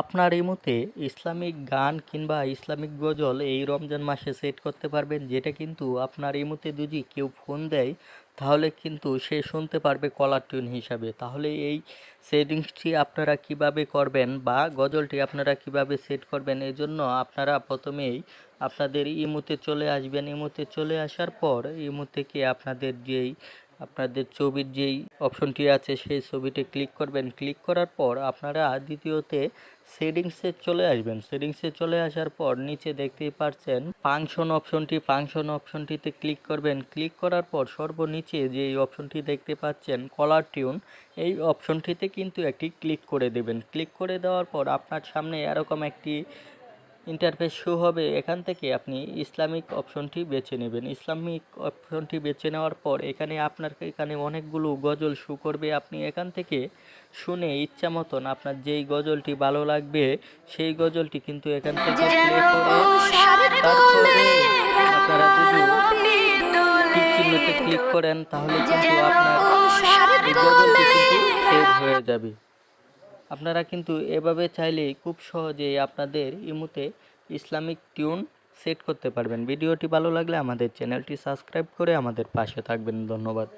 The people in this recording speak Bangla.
আপনার ইমোতে ইসলামিক গান কিংবা ইসলামিক গজল এই রমজান মাসে সেট করতে পারবেন, যেটা কিন্তু আপনার ইমোতে যদি কেউ ফোন দেয়, তাহলে কিন্তু সে শুনতে পারবে কলার টিউন হিসাবে। তাহলে এই সেটিংসটি আপনারা কীভাবে করবেন বা গজলটি আপনারা কীভাবে সেট করবেন এজন্য আপনারা প্রথমেই আপনাদের ইমোতে চলে আসবেন। ইমোতে চলে আসার পর ইমো থেকে আপনাদের যেই আপনাদের ছবির যেই অপশনটি আছে, সেই ছবিতে ক্লিক করবেন। ক্লিক করার পর আপনারা দ্বিতীয়তে সেটিংসে চলে আসবেন। সেটিংসে চলে আসার পর নিচে দেখতেই পাচ্ছেন ফাংশন অপশনটি ফাংশন অপশনটিতে ক্লিক করবেন। ক্লিক করার পর সর্বনিচে যে অপশনটি দেখতে পাচ্ছেন কলার টিউন এই অপশনটিতে কিন্তু একটি ক্লিক করে দেবেন। ক্লিক করে দেওয়ার পর আপনার সামনে এরকম একটি ইন্টারফেস শো হবে এখান থেকে আপনি ইসলামিক অপশনটি বেছে নেবেন। ইসলামিক অপশনটি বেছে নেওয়ার পর এখানে আপনার এখানে অনেকগুলো গজল শো করবে। আপনি এখান থেকে শুনে ইচ্ছা মতন আপনার যেই গজলটি ভালো লাগবে সেই গজলটি কিন্তু এখান থেকে আপনারা যদি চিহ্নতে ক্লিক করেন তাহলে কিন্তু আপনার এই গজলটি কিন্তু সেভ হয়ে যাবে। আপনারা কিন্তু এভাবে চাইলেই খুব সহজেই আপনাদের ইমুতে ইসলামিক টিউন সেট করতে পারবেন। ভিডিওটি ভালো লাগলে আমাদের চ্যানেলটি সাবস্ক্রাইব করে আমাদের পাশে থাকবেন। ধন্যবাদ।